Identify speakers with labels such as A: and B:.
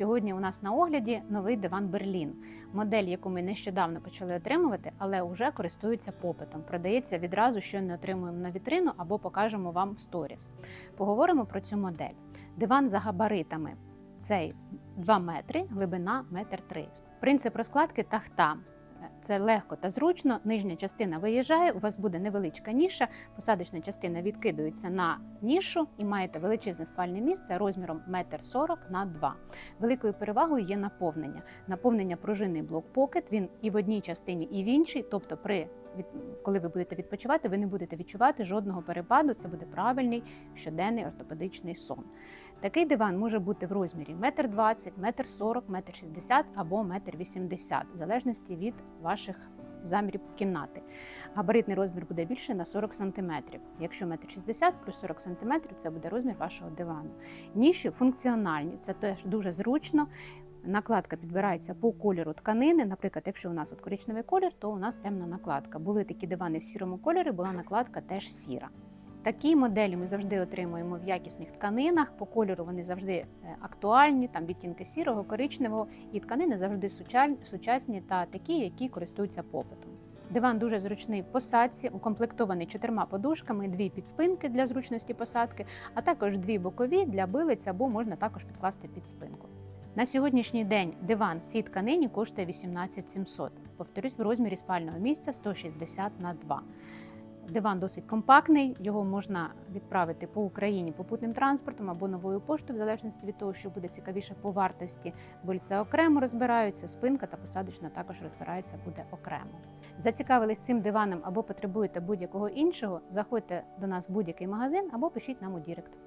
A: Сьогодні у нас на огляді новий диван Берлін, модель, яку ми нещодавно почали отримувати, але вже користується попитом. Продається відразу, що не отримуємо на вітрину або покажемо вам в сторіс. Поговоримо про цю модель. Диван за габаритами. Цей 2 метри, глибина 1,3 3. Принцип розкладки тахта. Це легко та зручно. Нижня частина виїжджає, у вас буде невеличка ніша, посадочна частина відкидується на нішу і маєте величезне спальне місце розміром 1,40 на 2. Великою перевагою є наповнення. Наповнення пружинний блок-покет, він і в одній частині, і в іншій. Тобто, при коли ви будете відпочивати, ви не будете відчувати жодного перепаду. Це буде правильний щоденний ортопедичний сон. Такий диван може бути в розмірі 1,20 м, 1,40 м, 1,60 м або 1,80 м, в залежності від ваших замірів кімнати. Габаритний розмір буде більше на 40 см. Якщо 1,60 м плюс 40 см, це буде розмір вашого дивану. Ніші функціональні, це теж дуже зручно. Накладка підбирається по кольору тканини. Наприклад, якщо у нас от коричневий колір, то у нас темна накладка. Були такі дивани в сірому кольорі, була накладка теж сіра. Такі моделі ми завжди отримуємо в якісних тканинах. По кольору вони завжди е, актуальні, там відтінки сірого, коричневого, і тканини завжди сучасні та такі, які користуються попитом. Диван дуже зручний в посадці, укомплектований чотирма подушками, дві підспинки для зручності посадки, а також дві бокові для билиць або можна також підкласти під спинку. На сьогоднішній день диван в цій тканині коштує 18 700. Повторюсь, в розмірі спального місця 160 на 2. Диван досить компактний, його можна відправити по Україні попутним транспортом або новою поштою, в залежності від того, що буде цікавіше по вартості. Бильця окремо розбираються, спинка та посадочна також розбирається буде окремо. Зацікавились цим диваном або потребуєте будь-якого іншого, заходьте до нас в будь-який магазин або пишіть нам у Дірект.